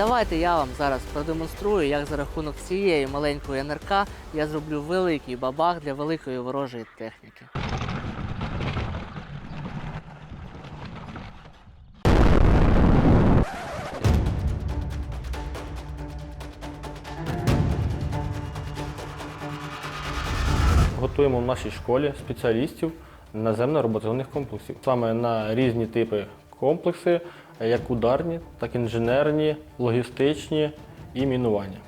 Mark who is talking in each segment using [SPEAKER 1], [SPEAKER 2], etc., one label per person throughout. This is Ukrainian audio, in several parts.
[SPEAKER 1] Давайте я вам зараз продемонструю, як за рахунок цієї маленької НРК я зроблю великий бабах для великої ворожої техніки.
[SPEAKER 2] Готуємо в нашій школі спеціалістів наземно-роботизованих комплексів. Саме на різні типи комплекси, як ударні, так і інженерні, логістичні і мінування.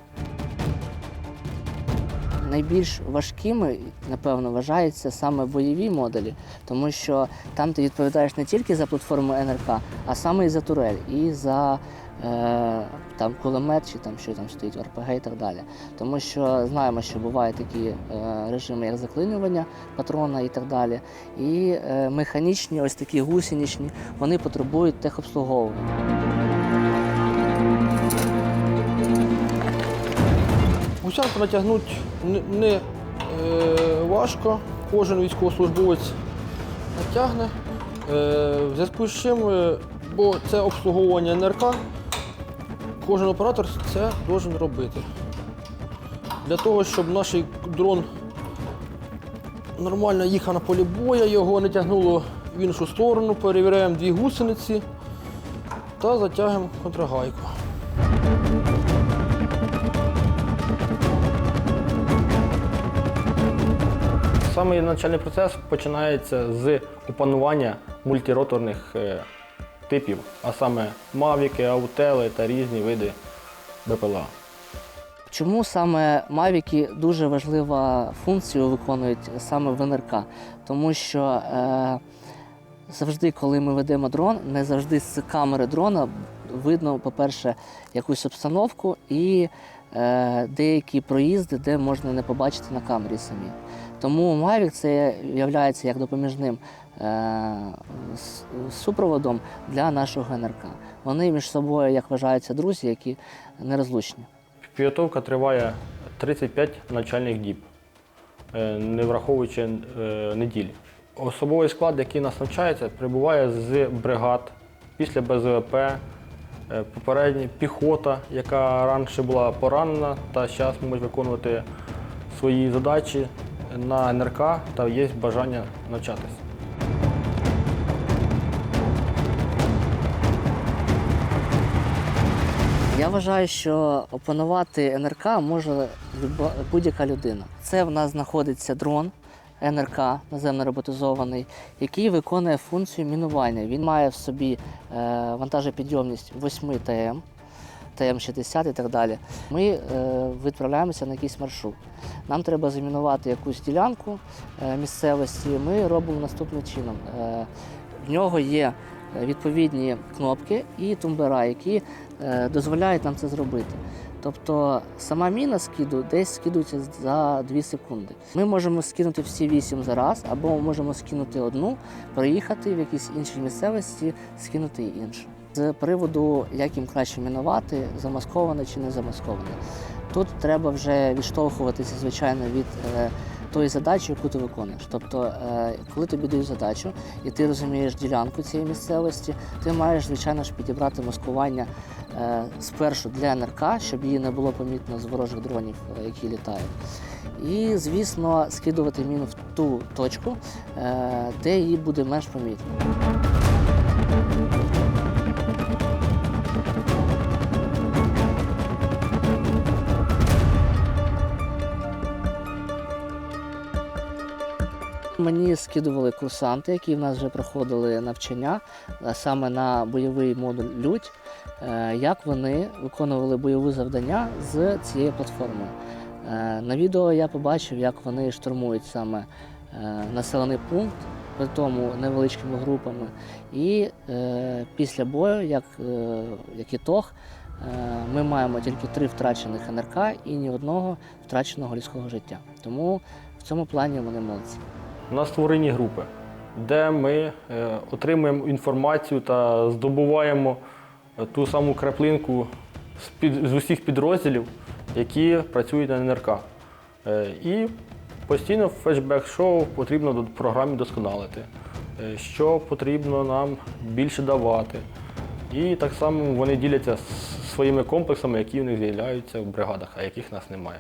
[SPEAKER 1] Найбільш важкими, напевно, вважаються саме бойові модулі, тому що там ти відповідаєш не тільки за платформу НРК, а саме і за турель, і за е, там, кулемет, чи там що там стоїть, РПГ і так далі. Тому що знаємо, що бувають такі е, режими, як заклинювання патрона і так далі. І е, механічні, ось такі гусеничні, вони потребують техобслуговування.
[SPEAKER 3] Гусянку натягнути не, е, важко. Кожен військовослужбовець натягне. Е, в зв'язку з чим, е, бо це обслуговування НРК, кожен оператор це має робити. Для того, щоб наш дрон нормально їхав на полі бою, його не тягнуло в іншу сторону, перевіряємо дві гусениці та затягуємо контрагайку.
[SPEAKER 2] Саме навчальний процес починається з опанування мультироторних е, типів, а саме мавіки, аутели та різні види БПЛА.
[SPEAKER 1] Чому саме Мавіки дуже важлива функцію виконують саме в НРК? Тому що е, завжди, коли ми ведемо дрон, не завжди з камери дрона видно, по-перше, якусь обстановку і е, деякі проїзди, де можна не побачити на камері самі. Тому Mavic це є як допоміжним е, супроводом для нашого НРК. Вони між собою, як вважаються, друзі, які нерозлучні.
[SPEAKER 2] Підготовка триває 35 навчальних діб, е, не враховуючи е, неділі. Особовий склад, який нас навчається, прибуває з бригад після БЗВП, е, попередня піхота, яка раніше була поранена та зараз може виконувати свої задачі на НРК та є бажання навчатися.
[SPEAKER 1] Я вважаю, що опанувати НРК може будь-яка людина. Це в нас знаходиться дрон НРК, наземно роботизований, який виконує функцію мінування. Він має в собі е, вантажопідйомність 8 ТМ, ТМ-60 і так далі. Ми е, відправляємося на якийсь маршрут. Нам треба замінувати якусь ділянку е, місцевості. Ми робимо наступним чином. В нього є відповідні кнопки і тумблера, які е, дозволяють нам це зробити. Тобто сама міна скиду десь скидується за 2 секунди. Ми можемо скинути всі 8 за раз, або можемо скинути одну, проїхати в якійсь іншій місцевості, скинути іншу. З приводу, як їм краще мінувати, замасковане чи не замасковане. Тут треба вже відштовхуватися, звичайно, від е, тої задачі, яку ти виконуєш. Тобто, е, коли тобі дають задачу, і ти розумієш ділянку цієї місцевості, ти маєш, звичайно ж, підібрати маскування е, спершу для НРК, щоб її не було помітно з ворожих дронів, е, які літають. І, звісно, скидувати міну в ту точку, де її буде менш помітно. Мені скидували курсанти, які в нас вже проходили навчання саме на бойовий модуль Людь, е, як вони виконували бойові завдання з цією платформою. Е, На відео я побачив, як вони штурмують саме е, населений пункт, при тому невеличкими групами. І е, після бою, як, е, як ітог, е, ми маємо тільки три втрачених НРК і ні одного втраченого людського життя. Тому в цьому плані вони молодці.
[SPEAKER 2] У нас створені групи, де ми е, отримуємо інформацію та здобуваємо е, ту саму краплинку з, під, з усіх підрозділів, які працюють на НРК. Е, І постійно флешбек-шоу потрібно до програмі досконалити, що потрібно нам більше давати. І так само вони діляться своїми комплексами, які в них з'являються в бригадах, а яких в нас немає.